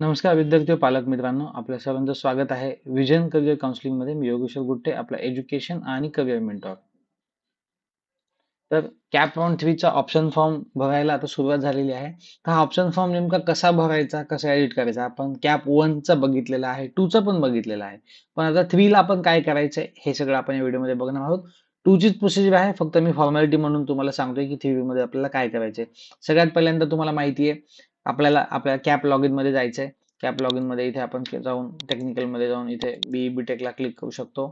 नमस्कार विद्यार्थी पालक मित्रांनो. आपल्या सर्वांचं स्वागत आहे. विजन करिअर काउन्सिलिंगमध्ये मी योगेश्वर गुट्टे आपला एज्युकेशन आणि करिअर मेंटॉर तर कॅप राऊंड थ्रीचा ऑप्शन फॉर्म भरायला आता सुरुवात झालेली आहे. तर हा ऑप्शन फॉर्म नेमका कसा भरायचा कसा एडिट करायचा? आपण कॅप वनचा बघितलेला आहे टूचा पण बघितलेला आहे. पण आता थ्रीला आपण काय करायचंय हे सगळं आपण या व्हिडिओमध्ये बघणार आहोत. टूचीच प्रोसिजर आहे फक्त मी फॉर्मॅलिटी म्हणून तुम्हाला सांगतोय की थ्री मध्ये आपल्याला काय करायचंय. सगळ्यात पहिल्यांदा तुम्हाला माहिती आहे आपल्याला आपल्या कॅप लॉग इनमध्ये जायचंय. कॅप लॉग इनमध्ये इथे आपण जाऊन टेक्निकलमध्ये जाऊन इथे बी बी टेकला क्लिक करू शकतो.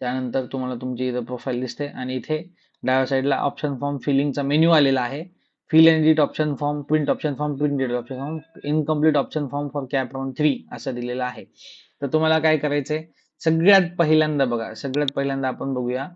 त्यानंतर तुम्हाला तुमची इथं प्रोफाईल दिसते आणि इथे डाव्या साईडला ऑप्शन फॉर्म फिलिंगचा मेन्यू आलेला आहे. Fill and edit option form print option form print edit option form incomplete option form for CAP round three असं दिलेलं आहे. तर तुम्हाला काय करायचंय? सगळ्यात पहिल्यांदा बघा सगळ्यात पहिल्यांदा आपण बघूया.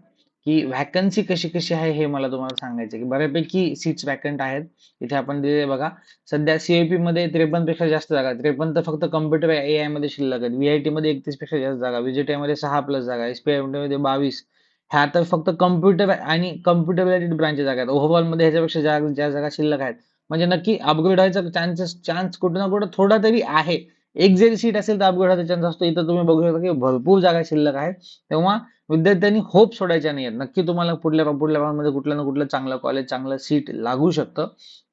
की व्हॅकन्सी कशी कशी आहे हे मला तुम्हाला सांगायचं की बऱ्यापैकी सीट्स वॅकंट आहेत. इथे आपण दिले बघा. सध्या सीआयपी मध्ये त्रेपन्नपेक्षा जास्त जागा त्रेपन्न तर फक्त कम्प्युटर ए आयमध्ये शिल्लक आहेत. व्हीआयटी मध्ये एकतीसपेक्षा जास्त जागा व्हीजीटी मध्ये सहा प्लस जागा एसपीआयमध्ये बावीस. ह्या तर फक्त कम्प्युटर आणि कम्प्युटर रिलेटेड ब्रांचेस जागा आहेत. ओव्हरऑलमध्ये ह्याच्यापेक्षा ज्या ज्या जागा शिल्लक आहेत. म्हणजे नक्की अपग्रेड व्हायचा चान्सेस चान्स कुठे ना कुठे थोडा तरी आहे. एक जरी सीट असेल तर अपघाताचा चान्स असतो. इथं तुम्ही बघू शकता की भरपूर जागा शिल्लक आहेत. तेव्हा विद्यार्थ्यांनी होप सोडायच्या नाही आहेत नक्की तुम्हाला पुढल्या पुढल्या मध्ये कुठलं ना कुठलं चांगलं कॉलेज चांगलं सीट लागू शकतं.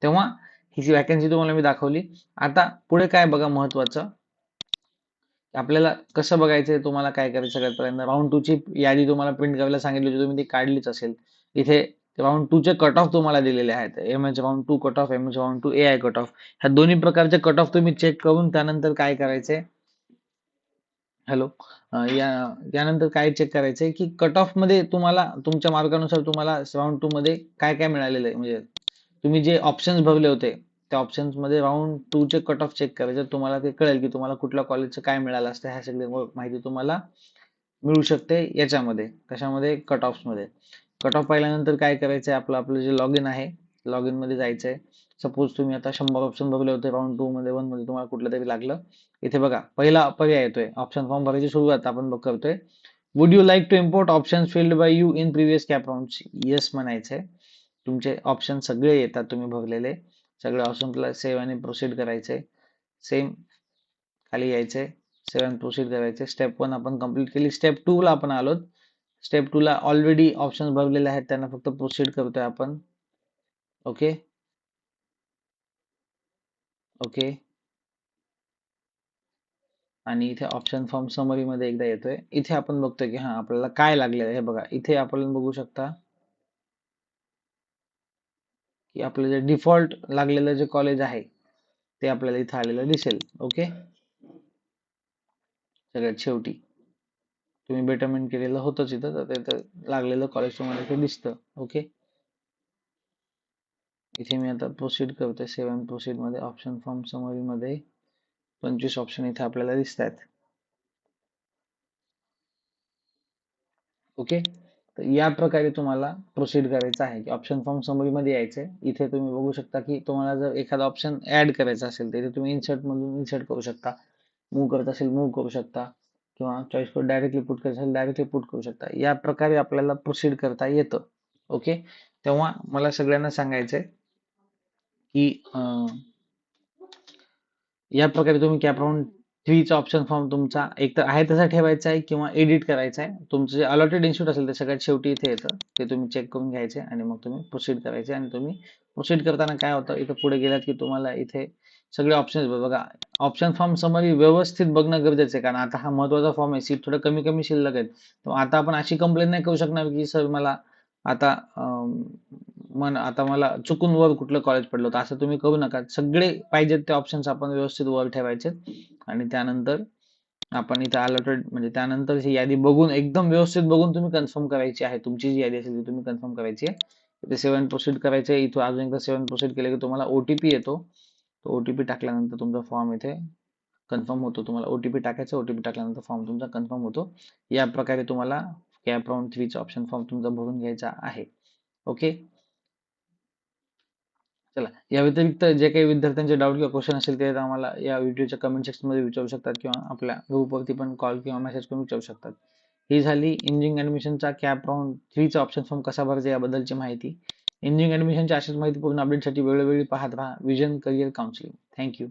तेव्हा ही वॅकन्सी तुम्हाला मी दाखवली. आता पुढे काय बघा महत्वाचं. आपल्याला कसं बघायचं तुम्हाला काय करायचं सगळ्यात पर्यंत राऊंड टू ची यादी तुम्हाला प्रिंट करायला सांगितली होती. तुम्ही ती काढलीच असेल. इथे राऊंड टू चे कट ऑफ तुम्हाला दिलेले आहेत. M H round two cut off M H round two A I cut off ह्या दोन्ही प्रकारचे कट ऑफ तुम्ही चेक करून त्यानंतर काय करायचे हॅलो या यानंतर काय चेक करायचंय की कट ऑफमध्ये तुम्हाला तुमच्या मार्कानुसार तुम्हाला राऊंड टू मध्ये काय काय मिळालेलं आहे? म्हणजे तुम्ही जे ऑप्शन्स भरले होते त्या ऑप्शन्समध्ये राऊंड टू चे कट ऑफ चेक करायचे. तुम्हाला ते कळेल की तुम्हाला कुठल्या कॉलेजचं काय मिळालं असतं ह्या सगळी माहिती तुम्हाला मिळू शकते याच्यामध्ये कशामध्ये? कट ऑफमध्ये. कट ऑफ पाहिल्यानंतर काय करायचंय? आपलं आपलं जे लॉग इन आहे लॉग इनमध्ये जायचंय. सपोज तुम्ही आता शंभर ऑप्शन भरले होते राऊंड टू मध्ये वनमध्ये तुम्हाला कुठलं तरी लागलं. इथे बघा पहिला पर्याय येतोय. ऑप्शन फॉर्म भरायची सुरुवात आपण बघ करतोय. Would you like to import option filled by you in previous CAP round yes म्हणायचंय. तुमचे ऑप्शन सगळे येतात तुम्ही भरलेले. सगळे ऑप्शनला सेव्ह आणि प्रोसीड करायचे सेम खाली यायचे सेव्ह आणि प्रोसीड करायचे स्टेप वन आपण कंप्लीट केली. स्टेप टू ला आपण आलोत. स्टेप टू ला ऑलरेडी ऑप्शन भरलेले आहेत. त्यांना फक्त प्रोसीड करतोय आपण. ओके ओके आणि इथे ऑप्शन फॉर्म समरी मध्ये एकदा येतोय. इथे आपण बघतोय की हा आपल्याला काय लागलेलं हे बघा इथे आपण बघू शकता की आपलं जे डिफॉल्ट लागलेलं जे कॉलेज आहे ते आपल्याला इथे आलेलं दिसेल. ओके सगळ्यात शेवटी. तुम्ही बेटरमेंट केलेलं होतंच इथं तर ते लागलेलं कॉलेज तुम्हाला इथे दिसतं ओके इथे मी आता प्रोसीड करते सेवन प्रोसीडमध्ये ऑप्शन फॉर्म समरीमध्ये पंचवीस ऑप्शन इथे आपल्याला दिसत आहेत ओके तर या प्रकारे तुम्हाला प्रोसीड करायचं आहे. की ऑप्शन फॉर्म समरीमध्ये मध्ये आहे इथे तुम्ही बघू शकता की तुम्हाला जर एखादा ऑप्शन ऍड करायचा असेल तर इथे तुम्ही इन्सर्ट मधून इन्सर्ट करू शकता. मूव्ह करत असेल मूव्ह करू शकता. किंवा चॉईस कोड डायरेक्टली पुट करायचं डायरेक्टली पुट करू शकता. या प्रकारे आपल्याला प्रोसीड करता येतं. ओके तेव्हा मला सगळ्यांना सांगायचंय की या प्रकारे तुम्ही कॅप राऊंड थ्रीचा ऑप्शन फॉर्म तुमचा एक तर आहे तसा ठेवायचा आहे किंवा एडिट करायचा आहे. तुमचं जे अलॉटेड इन्स्टिट्यूट असेल ते सगळ्यात शेवटी इथे येतं. ते तुम्ही चेक करून घ्यायचे आणि मग तुम्ही प्रोसीड करायचे आणि तुम्ही प्रोसीड करताना काय होतं? इथं पुढे गेलात की तुम्हाला इथे सगळे ऑप्शन बघा ऑप्शन फॉर्म समरी व्यवस्थित बघणं गरजेचं आहे. कारण आता हा महत्त्वाचा फॉर्म आहे. सीट थोडं कमी कमी शिल्लक आहेत. आता आपण अशी कंप्लेंट नाही करू शकणार की सर मला आता मन आता मला चुकून वर कुठलं कॉलेज पडलं होतं. असं तुम्ही करू नका. सगळे पाहिजेत ते ऑप्शन्स आपण व्यवस्थित वर ठेवायचे आणि त्यानंतर आपण इथं अलॉटेड म्हणजे त्यानंतर ही यादी बघून एकदम व्यवस्थित बघून तुम्ही कन्फर्म करायची आहे. तुमची जी यादी असेल ती तुम्ही कन्फर्म करायची आहे. इथे सेवन प्रोसीड करायचे इथं अजून एकदा सेवन प्रोसीड केले की तुम्हाला ओटीपी येतो. तो ओटीपी टाकल्यानंतर तुमचा फॉर्म इथे कन्फर्म होतो. तुम्हाला ओटीपी टाकायचा ओटीपी टाकल्यानंतर फॉर्म तुमचा कन्फर्म होतो. या प्रकारे तुम्हाला कॅप राऊंड थ्रीचा ऑप्शन फॉर्म तुमचा भरून घ्यायचा आहे. ओके चला या व्यतिरिक्त जे काही विद्यार्थ्यांचे डाऊट किंवा क्वेश्चन असेल ते आम्हाला या व्हिडिओच्या कमेंट सेक्शनमध्ये विचारू शकतात किंवा आपल्या ग्रुपवरती पण कॉल किंवा मेसेज करून विचारू शकतात. ही झाली इंजिनिअरिंग ऍडमिशनचा कॅप राऊंड थ्रीचा ऑप्शन फॉर्म कसा भरायचा याबद्दलची माहिती. इंजिनिअरिंग ॲडमिशनच्या अशाच माहितीपूर्ण अपडेटसाठी वेळोवेळी पाहत राहा. Vision career counselling thank you